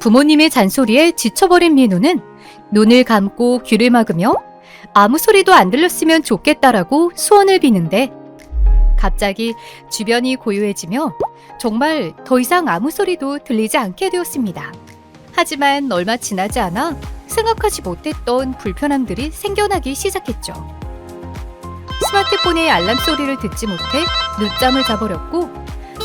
부모님의 잔소리에 지쳐버린 민우는 눈을 감고 귀를 막으며 아무 소리도 안 들렸으면 좋겠다라고 소원을 비는데 갑자기 주변이 고요해지며 정말 더 이상 아무 소리도 들리지 않게 되었습니다. 하지만 얼마 지나지 않아 생각하지 못했던 불편함들이 생겨나기 시작했죠. 스마트폰의 알람 소리를 듣지 못해 늦잠을 자버렸고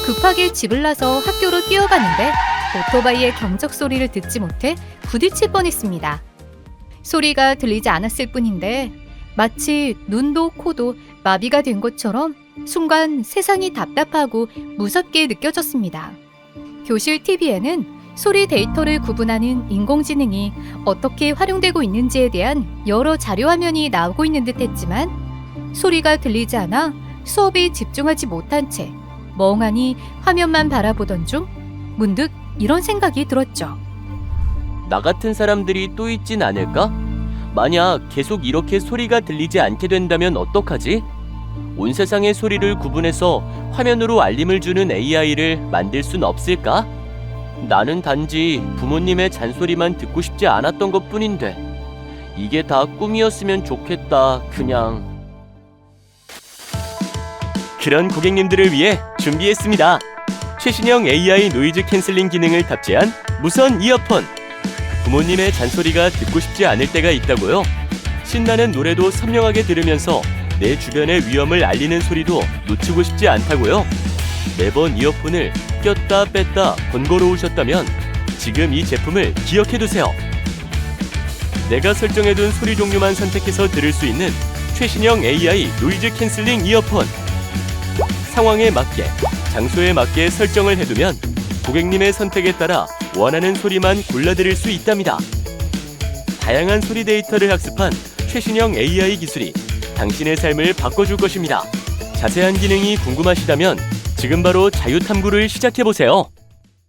급하게 집을 나서 학교로 뛰어가는데 오토바이의 경적 소리를 듣지 못해 부딪힐 뻔했습니다. 소리가 들리지 않았을 뿐인데 마치 눈도 코도 마비가 된 것처럼 순간 세상이 답답하고 무섭게 느껴졌습니다. 교실 TV에는 소리 데이터를 구분하는 인공지능이 어떻게 활용되고 있는지에 대한 여러 자료 화면이 나오고 있는 듯 했지만 소리가 들리지 않아 수업에 집중하지 못한 채 멍하니 화면만 바라보던 중 문득 이런 생각이 들었죠. 나 같은 사람들이 또 있진 않을까? 만약 계속 이렇게 소리가 들리지 않게 된다면 어떡하지? 온 세상의 소리를 구분해서 화면으로 알림을 주는 AI를 만들 순 없을까? 나는 단지 부모님의 잔소리만 듣고 싶지 않았던 것 뿐인데 이게 다 꿈이었으면 좋겠다 그냥 그런 고객님들을 위해 준비했습니다 최신형 AI 노이즈 캔슬링 기능을 탑재한 무선 이어폰 부모님의 잔소리가 듣고 싶지 않을 때가 있다고요? 신나는 노래도 선명하게 들으면서 내 주변의 위험을 알리는 소리도 놓치고 싶지 않다고요? 매번 이어폰을 꼈다 뺐다 번거로우셨다면 지금 이 제품을 기억해 두세요. 내가 설정해둔 소리 종류만 선택해서 들을 수 있는 최신형 AI 노이즈 캔슬링 이어폰. 상황에 맞게, 장소에 맞게 설정을 해두면 고객님의 선택에 따라 원하는 소리만 골라 들을 수 있답니다. 다양한 소리 데이터를 학습한 최신형 AI 기술이 당신의 삶을 바꿔줄 것입니다. 자세한 기능이 궁금하시다면 지금 바로 자유 탐구를 시작해 보세요.